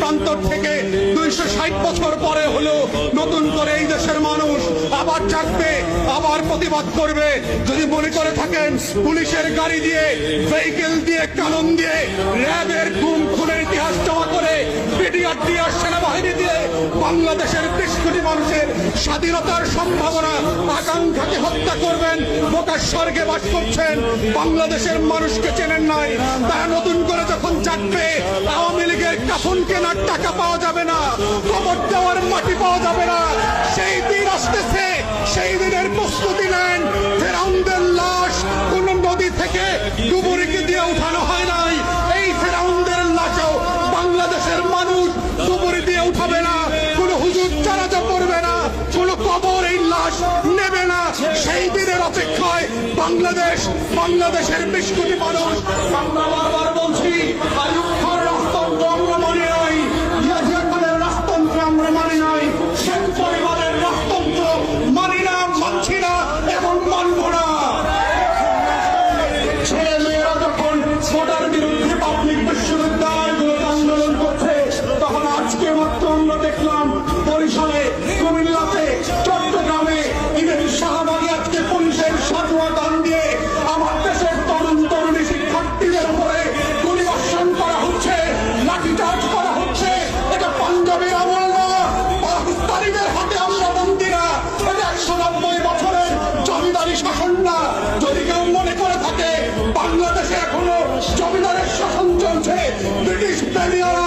প্রান্তর থেকে দুইশো ষাট বছর পরে হলো নতুন করে এই দেশের মানুষ আবার জাগবে, আবার প্রতিবাদ করবে। যদি মনে করে থাকেন, পুলিশের গাড়ি দিয়ে ভেহিকেল দিয়ে কানুন দিয়ে, র্যাবের গুম, খুনের ইতিহাস জমা করে পিডিআর দিয়ে আর সেনাবাহিনী দিয়ে বাংলাদেশের বিশ কোটি মানুষের স্বাধীনতার সম্ভাবনা, আকাঙ্ক্ষাকে হত্যা করবেন বোকার স্বর্গে বাস করছেন, বাংলাদেশের মানুষকে চেনেন নাই, তারা নতুন করে যখন জাগবে লীগের কাফন কেনার টাকা পাওয়া যাবে না কবর দেওয়ার মাটি পাওয়া যাবে না। সেই দিন আসতেছে, সেই দিনের প্রস্তুতি নেন। ফেরাউনদের লাশ কোন নদী থেকে ডুবুরিকে দিয়ে উঠানো হয় নাই। এই ফেরাউনদের লাশও বাংলাদেশের মানুষ ডুবুরি দিয়ে উঠাবে না। কোন হুজুর চারাজা পড়বে না, কোন কবর এই লাশ নেবে না। সেই দিনের অপেক্ষায় বাংলাদেশ, বাংলাদেশের বিশ কোটি মানুষ আমরা বরিশালে, কুমিল্লাতে, চট্টগ্রামে ইভেন শাহবাগে আজকে পুলিশের সাজুয়া দান দিয়ে আমার দেশের তরুণ তরুণী শিক্ষার্থীদের উপরে গুলি বর্ষণ করা হচ্ছে লাঠিচার্জ করা হচ্ছে। এটা পাঞ্জাবের আমল না, পাকিস্তানিদের হাতে আমরা বন্দি না। এটা একশো নব্বই বছরের জমিদারি শাসন না। যদি কেউ মনে করে থাকে, বাংলাদেশে এখনও জমিদারের শাসন চলছে, ব্রিটিশ প্রেমিয়ারা